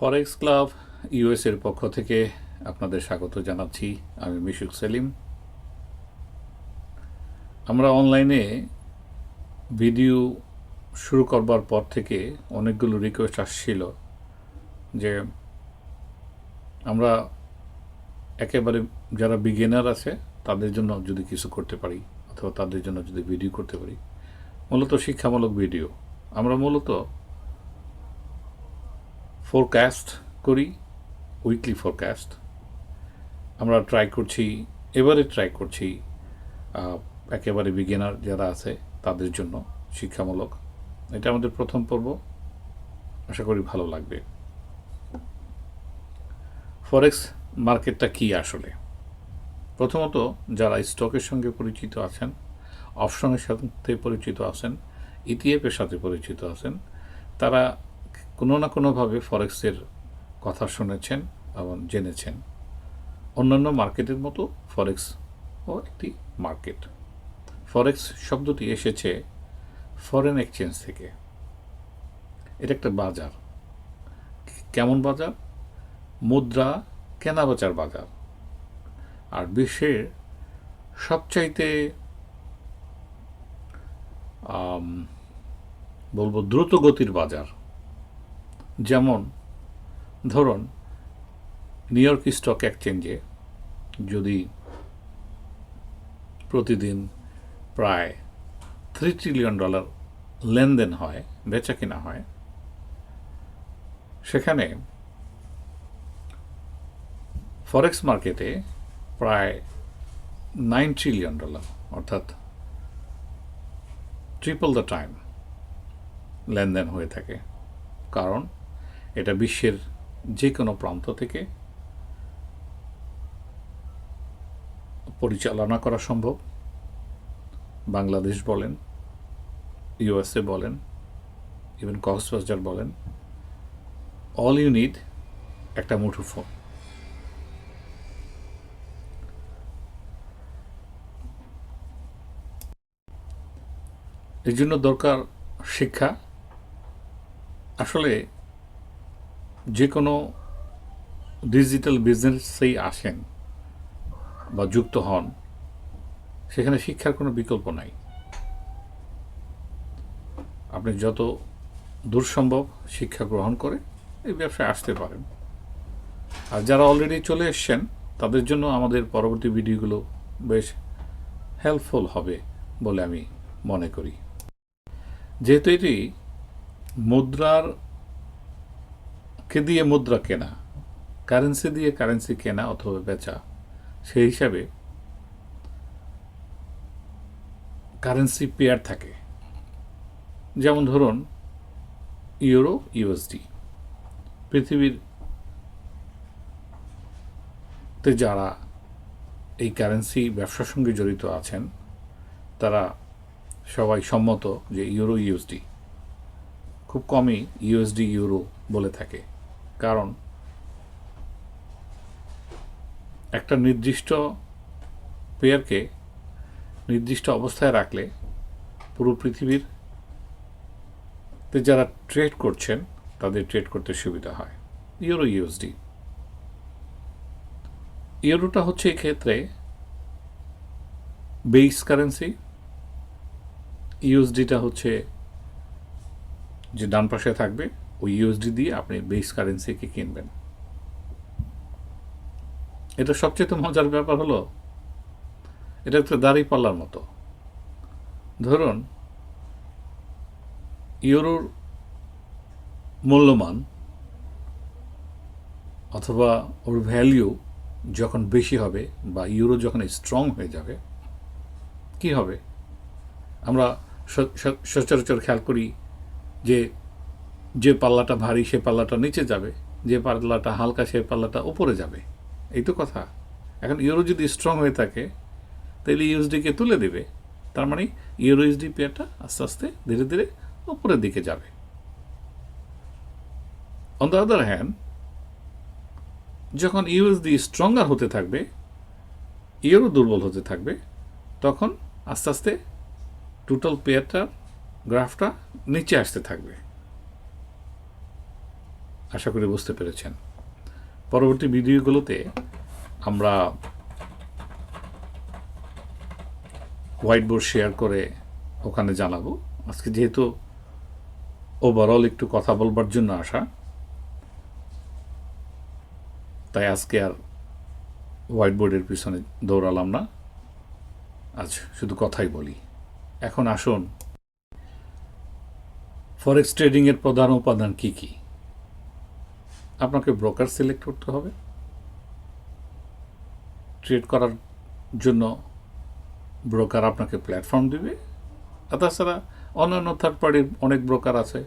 ফরেক্স club ইউএসের পক্ষ থেকে আপনাদের স্বাগত জানাচ্ছি। আমি মিশুক সেলিম। আমরা অনলাইনে ভিডিও শুরু করবার পর থেকে অনেকগুলো রিকোয়েস্ট আসছিল যে আমরা একেবারে যারা বিগিনার আছে, তাদের জন্য যদি কিছু করতে পারি অথবা তাদের জন্য যদি ভিডিও করতে পারি। মূলত শিক্ষামূলক ভিডিও আমরা মূলত ফোরকাস্ট করি উইকলি ফোরকাস্ট আমরা ট্রাই করছি, এবারে ট্রাই করছি একেবারে বিগিনার যারা আছে তাদের জন্য শিক্ষামূলক। এটা আমাদের প্রথম পর্ব। আশা করি ভালো লাগবে। ফরেক্স মার্কেটটা কি আসলে? প্রথমত, যারা স্টকের সঙ্গে পরিচিত আছেন অপশনের সাথে পরিচিত আছেন ইটিএফের সাথে পরিচিত আছেন, তারা কোনো না কোনোভাবে ফরেক্সের কথা শুনেছেন এবং জেনেছেন। অন্যান্য মার্কেটের মতো ফরেক্স ও একটি মার্কেট। ফরেক্স শব্দটি এসেছে ফরেন এক্সচেঞ্জ থেকে। এটা একটা বাজার। কেমন বাজার? মুদ্রা কেনাবেচার বাজার। আর বিশ্বের সবচাইতে বলব দ্রুত গতির বাজার। যেমন, ধরুন নিউ ইয়র্ক স্টক এক্সচেঞ্জে যদি প্রতিদিন প্রায় থ্রি ট্রিলিয়ন ডলার লেনদেন হয় বেচা কিনা হয়, সেখানে ফরেক্স মার্কেটে প্রায় নাইন ট্রিলিয়ন ডলার অর্থাৎ ট্রিপল দ্য টাইম লেনদেন হয়ে থাকে। কারণ এটা বিশ্বের যে কোনো প্রান্ত থেকে পরিচালনা করা সম্ভব। বাংলাদেশ বলেন, ইউএসএ বলেন, ইভেন কক্সবাজার বলেন, অল ইউ নিড একটা মুঠো ফোন। এর জন্য দরকার শিক্ষা। আসলে যে কোনো ডিজিটাল বিজনেসেই আসেন বা যুক্ত হন, সেখানে শিক্ষার কোনো বিকল্প নাই। আপনি যত দূর সম্ভব শিক্ষা গ্রহণ করে এই ব্যবসায় আসতে পারেন। আর যারা অলরেডি চলে এসছেন, তাদের জন্য আমাদের পরবর্তী ভিডিওগুলো বেশ হেল্পফুল হবে বলে আমি মনে করি। যেহেতু এটি মুদ্রার কে দিয়ে মুদ্রা কেনা কারেন্সি দিয়ে কারেন্সি কেনা অথবা বেচা, সেই হিসাবে কারেন্সি পেয়ার থাকে। যেমন ধরুন ইউরো ইউএসডি পৃথিবীর তে যারা এই কারেন্সি ব্যবসার সঙ্গে জড়িত আছেন, তারা সবাই সম্মত যে ইউরো ইউএসডি খুব কমই ইউএসডি ইউরো বলে থাকে। কারণ একটা নির্দিষ্ট পেয়ারকে নির্দিষ্ট অবস্থায় রাখলে পুরো পৃথিবীর যারা ট্রেড করছেন, তাদের ট্রেড করতে সুবিধা হয়। ইউরো ইউএসডি ইউরোটা হচ্ছে এক্ষেত্রে বেস কারেন্সি ইউএসডিটা হচ্ছে যে ডান পাশে থাকবে ওই ইউএসডি দিয়ে আপনি বেস কারেন্সিকে কিনবেন। এটা সবচেয়ে তো মজার ব্যাপার হলো, এটা একটা দাড়ি পাল্লার মতো। ধরুন, ইউরোর মূল্যমান অথবা ওর ভ্যালিউ যখন বেশি হবে বা ইউরো যখন স্ট্রং হয়ে যাবে, কি হবে? আমরা সচরাচর খেয়াল করি যে যে পাল্লাটা ভারী সে পাল্লাটা নিচে যাবে, যে পাল্লাটা হালকা সে পাল্লাটা উপরে যাবে। এই তো কথা। এখন ইউরো যদি স্ট্রং হয়ে থাকে তাহলে ইউএসডিকে তুলে দেবে। তার মানে ইউরো ইউএসডি পেয়ারটা আস্তে আস্তে ধীরে ধীরে উপরের দিকে যাবে। অন দ্য আদার হ্যান্ড যখন ইউএসডি স্ট্রঙ্গার হতে থাকবে, ইউরো দুর্বল হতে থাকবে, তখন আস্তে আস্তে টোটাল পেয়ারটার গ্রাফটা নিচে আসতে থাকবে। আশা করি বুঝতে পেরেছেন। পরবর্তী ভিডিওগুলোতে আমরা হোয়াইট বোর্ড শেয়ার করে ওখানে জানাব। আজকে যেহেতু ওভারঅল একটু কথা বলবার জন্য আসা তাই আজকে আর হোয়াইট বোর্ডের পিছনে দৌড়ালাম না। আজ শুধু কথাই বলি। এখন আসুন ফরেক্স ট্রেডিংয়ের প্রধান উপাদান কী কি? আপনাকে ব্রোকার সিলেক্ট করতে হবে। ট্রেড করার জন্য ব্রোকার আপনাকে প্ল্যাটফর্ম দিবে। আর তাছাড়া অন্যান্য থার্ড পার্টির অনেক ব্রোকার আছে।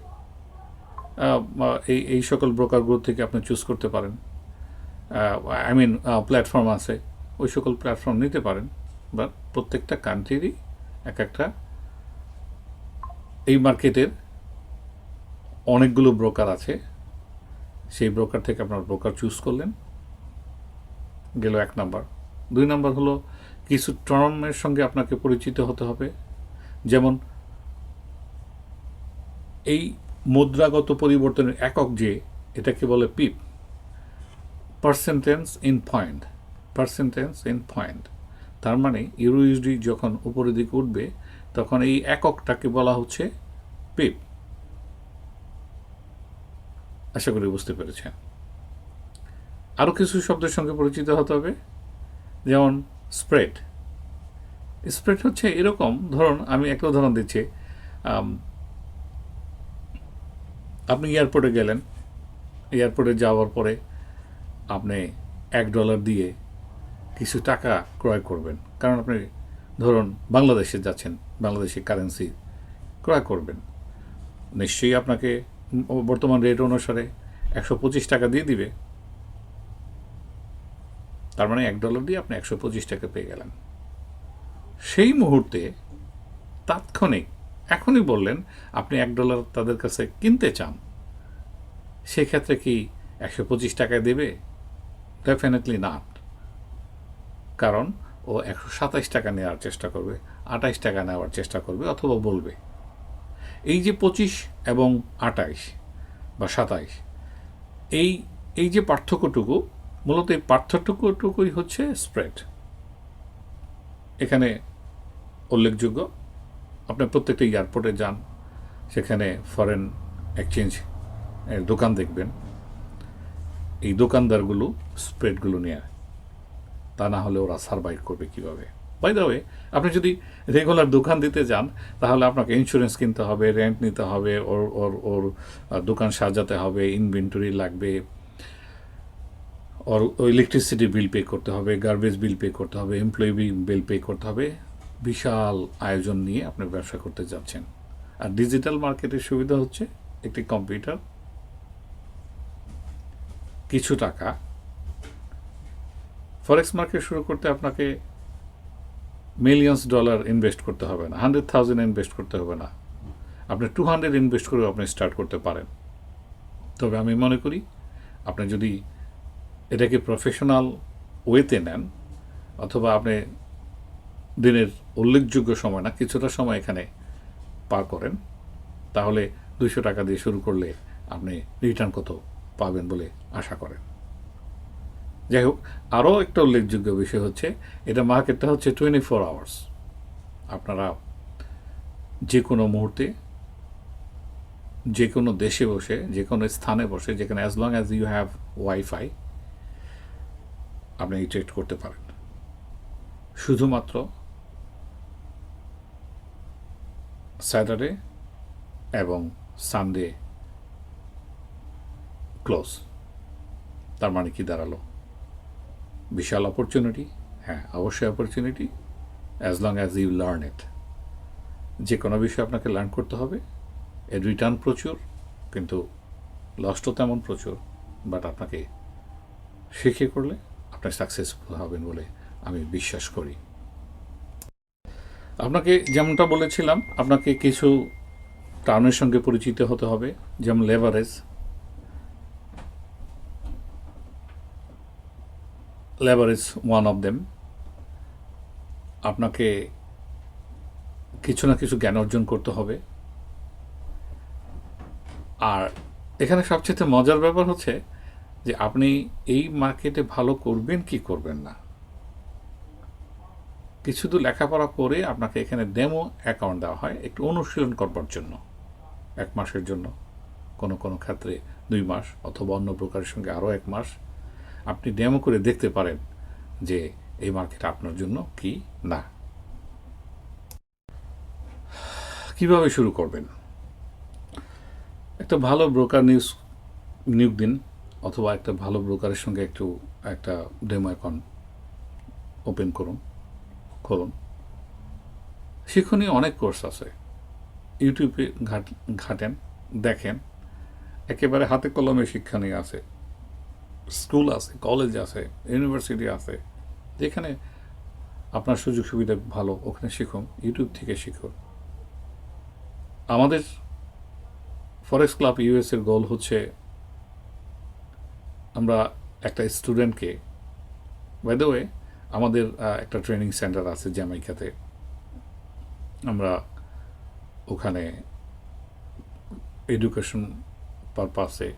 এই এই সকল ব্রোকারগুলো থেকে আপনি চুজ করতে পারেন। আই মিন প্ল্যাটফর্ম আছে। ওই সকল প্ল্যাটফর্ম নিতে পারেন। বা প্রত্যেকটা কান্ট্রিরই এক একটা এই মার্কেটের অনেকগুলো ব্রোকার আছে। সেই ব্রোকার থেকে আপনার ব্রোকার চুজ করলেন। গেল এক নাম্বার। দুই নাম্বার হলো, কিছু টার্মের সঙ্গে আপনাকে পরিচিত হতে হবে। যেমন, এই মুদ্রাগত পরিবর্তনের একক যে, এটাকে বলে pip percentage in point percentage in point তার মানে ইউরো ইউসডি যখন উপরের দিকে উঠবে, তখন এই এককটাকে বলা হচ্ছে পিপ আশা করি বুঝতে পেরেছেন আরও কিছু শব্দের সঙ্গে পরিচিত হতে হবে, যেমন স্প্রেড স্প্রেড হচ্ছে এরকম, ধরুন আমি একটা উদাহরণ দিচ্ছি আপনি এয়ারপোর্টে গেলেন, এয়ারপোর্টে যাওয়ার পরে আপনি এক ডলার দিয়ে কিছু টাকা ক্রয় করবেন। কারণ আপনি, ধরুন বাংলাদেশে যাচ্ছেন, বাংলাদেশি কারেন্সি ক্রয় করবেন। নিশ্চয়ই আপনাকে বর্তমান রেট অনুসারে একশো পঁচিশ টাকা দিয়ে দিবে। তার মানে এক ডলার দিয়ে আপনি একশো পঁচিশ টাকা পেয়ে গেলেন। সেই মুহূর্তে তাৎক্ষণিক এখনই বললেন, আপনি এক ডলার তাদের কাছে কিনতে চান, সেক্ষেত্রে কি একশো পঁচিশ টাকায় দেবে? ডেফিনেটলি নাট কারণ ও একশো সাতাইশ টাকা নেওয়ার চেষ্টা করবে আঠাইশ টাকা নেওয়ার চেষ্টা করবে অথবা বলবে। এই যে পঁচিশ এবং আটাইশ বা সাতাইশ, এই এই যে পার্থক্যটুকু, মূলত এই পার্থক্যটুকুই হচ্ছে স্প্রেড এখানে উল্লেখযোগ্য, আপনি প্রত্যেকটা এয়ারপোর্টে যান, সেখানে ফরেন এক্সচেঞ্জ দোকান দেখবেন। এই দোকানদারগুলো স্প্রেডগুলো নিয়ে, তা না হলে ওরা সার্ভাইভ করবে কীভাবে? বাই দ্য ওয়ে আপনি যদি রেগুলার দোকান দিতে যান, তাহলে আপনাকে ইন্স্যুরেন্স কিনতে হবে রেন্ট নিতে হবে ওর ওর ওর দোকান সাজাতে হবে ইনভেন্টরি লাগবে ওর ইলেকট্রিসিটি বিল পে করতে হবে গার্বেজ বিল পে করতে হবে এমপ্লয়ি বিল পে করতে হবে, বিশাল আয়োজন নিয়ে আপনি ব্যবসা করতে যাচ্ছেন। আর ডিজিটাল মার্কেটের সুবিধা হচ্ছে একটি কম্পিউটার কিছু টাকা। ফরেক্স মার্কেট শুরু করতে আপনাকে মিলিয়ন্স ডলার ইনভেস্ট করতে হবে না হান্ড্রেড থাউজেন্ড ইনভেস্ট করতে হবে না। আপনি টু হান্ড্রেড ইনভেস্ট করেও আপনি স্টার্ট করতে পারেন। তবে আমি মনে করি, আপনি যদি এটাকে প্রফেশনাল ওয়েতে নেন, অথবা আপনি দিনের উল্লেখযোগ্য সময় না, কিছুটা সময় এখানে পার করেন, তাহলে দুইশো টাকা দিয়ে শুরু করলে আপনি রিটার্ন কত পাবেন বলে আশা করেন। যাই হোক, আরও একটা উল্লেখযোগ্য বিষয় হচ্ছে, এটা মার্কেটটা হচ্ছে টোয়েন্টি ফোর আওয়ার্স আপনারা যে কোনো মুহূর্তে, যে কোনো দেশে বসে, যে কোনো স্থানে বসে যেখানে as long as you have WiFi আপনি ট্রেড করতে পারেন। শুধুমাত্র স্যাটারডে এবং সানডে ক্লোজ তার মানে কি দাঁড়াল? বিশাল অপরচুনিটি হ্যাঁ অবশ্যই opportunity as long as you learn it যে কোনো বিষয় আপনাকে লার্ন করতে হবে। এর রিটার্ন প্রচুর, কিন্তু লসও তেমন প্রচুর বাট আপনাকে শিখে করলে আপনার সাকসেসফুল হবেন বলে আমি বিশ্বাস করি। আপনাকে যেমনটা বলেছিলাম, আপনাকে কিছু টার্মের সঙ্গে পরিচিত হতে হবে, যেমন leverage leverage one of them. আপনাকে কিছু না কিছু জ্ঞান অর্জন করতে হবে। আর এখানে সবচেয়ে মজার ব্যাপার হচ্ছে যে আপনি এই মার্কেটে ভালো করবেন কি করবেন না। কিছু তো লেখাপড়া করে আপনাকে এখানে ডেমো অ্যাকাউন্ট দেওয়া হয়, একটু অনুশীলন করবার জন্য। এক মাসের জন্য, কোনো কোনো ক্ষেত্রে দুই মাস অথবা অন্য প্রকারের সঙ্গে আরও এক মাস। আপনি ডেমো করে দেখতে পারেন যে এই মার্কেট আপনার জন্য কি না। কীভাবে শুরু করবেন? একটা ভালো ব্রোকার নিউজ নিয়োগ দিন অথবা একটা ভালো ব্রোকারের সঙ্গে একটু একটা ডেমো অ্যাকাউন্ট ওপেন করুন, খুলুন। শিক্ষণীয় অনেক কোর্স আছে। ইউটিউবে ঘাট, ঘাটেন, দেখেন। একেবারে হাতে কলমে শিক্ষা নিয়ে আছে। স্কুল আছে, কলেজ আছে, ইউনিভার্সিটি আছে, যেখানে আপনার সুযোগ সুবিধা ভালো, ওখানে শিখুন, ইউটিউব থেকে শিখুন। আমাদের ফরেস্ট ক্লাব ইউএস এর গোল হচ্ছে আমরা একটা স্টুডেন্টকে বাই ওয়ে আমাদের একটা ট্রেনিং সেন্টার আছে জ্যামাইকাতে আমরা ওখানে এডুকেশন পারপাসে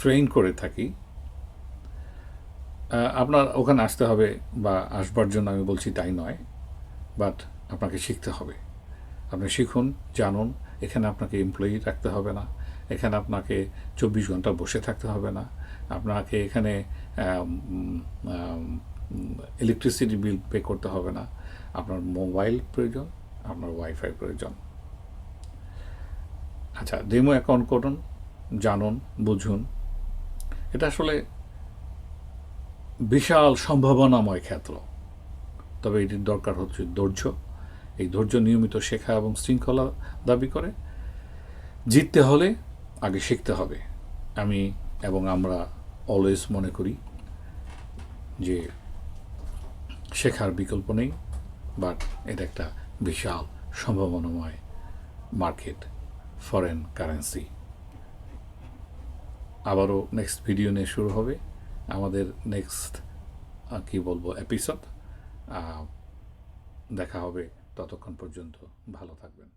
ট্রেন করে থাকি। আপনার ওখানে আসতে হবে বা আসবার জন্য আমি বলছি তাই নয় বাট আপনাকে শিখতে হবে। আপনি শিখুন, জানুন, এখানে আপনাকে এমপ্লয়ি রাখতে হবে না, এখানে আপনাকে চব্বিশ ঘণ্টা বসে থাকতে হবে না, আপনাকে এখানে ইলেকট্রিসিটি বিল পে করতে হবে না। আপনার মোবাইল প্রয়োজন, আপনার ওয়াইফাই প্রয়োজন। আচ্ছা ডেমো অ্যাকাউন্ট করুন, জানুন, বুঝুন। এটা আসলে বিশাল সম্ভাবনাময় ক্ষেত্র। তবে এটির দরকার হচ্ছে ধৈর্য। এই ধৈর্য নিয়মিত শেখা এবং শৃঙ্খলা দাবি করে। জিততে হলে আগে শিখতে হবে। আমি এবং আমরা অলওয়েজ মনে করি যে শেখার বিকল্প নেই বাট এটা একটা বিশাল সম্ভাবনাময় মার্কেট ফরেন কারেন্সি আবারও নেক্সট ভিডিও নিয়ে শুরু হবে। আমাদের নেক্সট কি বলব এপিসোড দেখা হবে ততক্ষণ পর্যন্ত। ভালো থাকবেন।